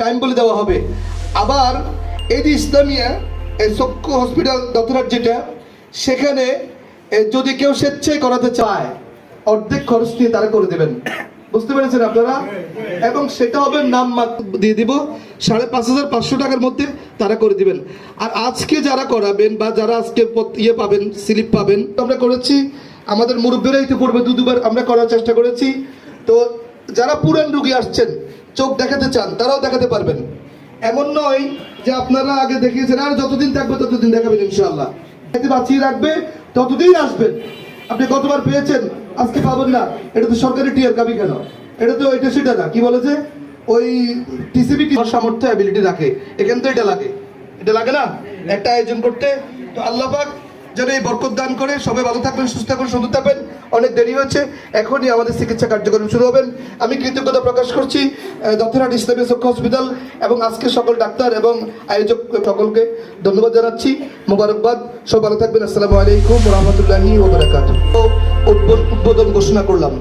Time বলে দেওয়া হবে। আবার এই যে ইসলামিয়া এই চক্ষু হসপিটাল দত্তরাট যেটা, সেখানে যদি কেউ স্বেচ্ছায় করাতে চায়, অর্ধেক খরচ নিয়ে তারা করে দেবেন। বুঝতে পেরেছেন আপনারা? এবং সেটা হবে নাম দিয়ে দিব, সাড়ে পাঁচ হাজার পাঁচশো টাকার মধ্যে তারা করে দিবেন। আর আজকে যারা করাবেন বা যারা আজকে ইয়ে পাবেন, স্লিপ পাবেন আমরা করেছি, আমাদের মুরব্বীরা ইতিপূর্বে দু দুবার আমরা করার চেষ্টা করেছি। তো যারা পুরান রুগী আসছেন চোখ দেখাতে চান, তারাও দেখাতে পারবেন। এমন নয় যে আপনারা আগে দেখিয়েছেন, আর যতদিন থাকবে ততদিন দেখাবেন ইনশাল্লাহ বাঁচিয়ে রাখবে, ততদিন আসবেন। আপনি কতবার পেয়েছেন, আজকে পাবেন না। এটা তো সরকারি টিয়ার কাবি কেন? এটা তো এটা সেটা না। কি বলেছে? ওই টিসিবি সামর্থ্য অ্যাবিলিটি রাখে। এখান তো এটা লাগে। এটা লাগে না? একটা আয়োজন করতে। তো আল্লাহ পাক যেন এই বরকত দান করে। সবাই ভালো থাকবেন, সুস্থ থাকবেন, সুন্দর থাকবেন। অনেক দেরি হয়েছে। এখনই আমাদের চিকিৎসা কার্যক্রম শুরু হবেন। আমি কৃতজ্ঞতা প্রকাশ করছি দত্তরহাট ইসলামী চক্ষু হসপিটাল এবং আজকে সকল ডাক্তার এবং আয়োজক সকলকে ধন্যবাদ জানাচ্ছি। মোবারকবাদ। সব ভালো থাকবেন। আসসালামু আলাইকুম রহমতুল্লাহি ওবরাকাত উদ্বোধন ঘোষণা করলাম।